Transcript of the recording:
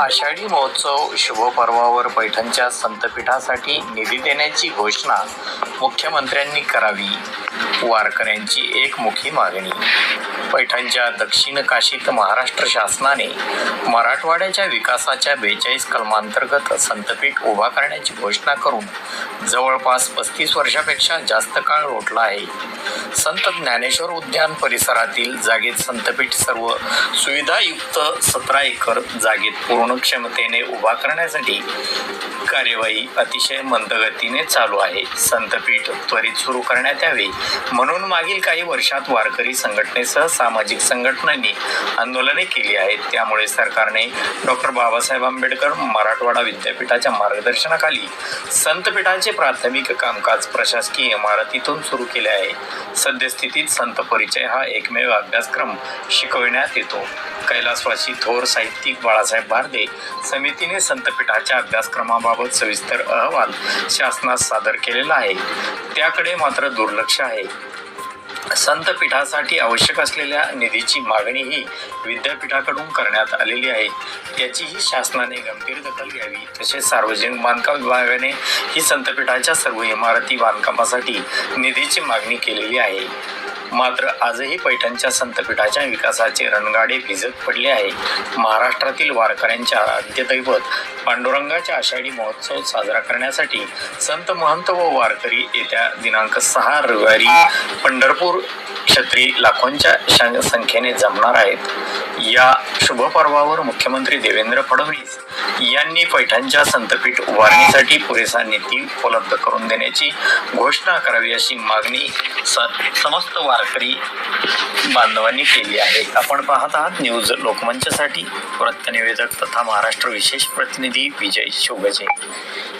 आषाढी महोत्सव शुभपर्वावर पैठणच्या संतपीठासाठी निधी देण्याची घोषणा मुख्यमंत्र्यांनी करावी. वारकऱ्यांची एकमुखी मागणी. पैठणच्या दक्षिण काशीत महाराष्ट्र शासनाने मराठवाड्याच्या विकासाच्या बेचाळीस कलमांतर्गत संतपीठ उभा करण्याची घोषणा करून जवळपास पस्तीस वर्षापेक्षा जास्त काळ रोटला आहे. संत ज्ञानेश्वर उद्यान परिसरातील जागेत संतपीठ सर्व सुविधायुक्त सतरा एकर जागेत पूर्ण क्षमतेने उभा करण्यासाठी कार्यवाही अतिशय मंदगतीने चालू आहे. संतपीठ त्वरित सुरू करण्यात यावे. म्हणून मागील काही वर्षात वारकरी संघटनेसह सामाजिक संघटनांनी आंदोलने केली आहेत. त्यामुळे सरकारने डॉक्टर बाबासाहेब आंबेडकर मराठवाडा विद्यापीठाच्या मार्गदर्शनाखाली संतपीठाचे प्राथमिक कामकाज प्रशासकीय इमारतीतून सुरू केले आहे. सद्यस्थितीत संत परिचय हा एकमेव अभ्यासक्रम शिकविण्यात येतो. कैलासवासी थोर साहित्यिक बाळासाहेब भारदे समितीने संतपीठाच्या अभ्यासक्रमाबाबत सविस्तर अहवाल शासनास सादर केलेला आहे. त्याकडे मात्र दुर्लक्ष आहे. संतपीठासाठी आवश्यक असलेल्या निधीची मागणीही विद्यापीठाकडून करण्यात आलेली आहे. त्याचीही शासनाने गंभीर दखल घ्यावी तसेच सार्वजनिक बांधकाम विभागाने ही संतपीठाच्या सर्व इमारती बांधकामासाठी निधीची मागणी केलेली आहे. मात्र आजही पैठणच्या संतपीठाच्या विकासाचे रणगाडे भिजत पडले आहे. महाराष्ट्रातील वारकऱ्यांच्या आद्यदैवत पांडुरंगाच्या आषाढी महोत्सव साजरा करण्यासाठी संत महंत व वारकरी येत्या दिनांक सहा रविवारी पंढरपूर क्षत्री लाखोंच्या संख्येने जमणार आहेत. या शुभपर्वावर मुख्यमंत्री देवेंद्र फडणवीस यांनी पैठणच्या संतपीठ उभारणीसाठी पुरेसा निधी उपलब्ध करून देण्याची घोषणा करावी अशी मागणी स- समस्त वारकरी बांधवांनी केली आहे. आपण पाहत आहात न्यूज लोकमंचसाठी. वृत्तनिवेदक तथा महाराष्ट्र विशेष प्रतिनिधी विजय शोगजे.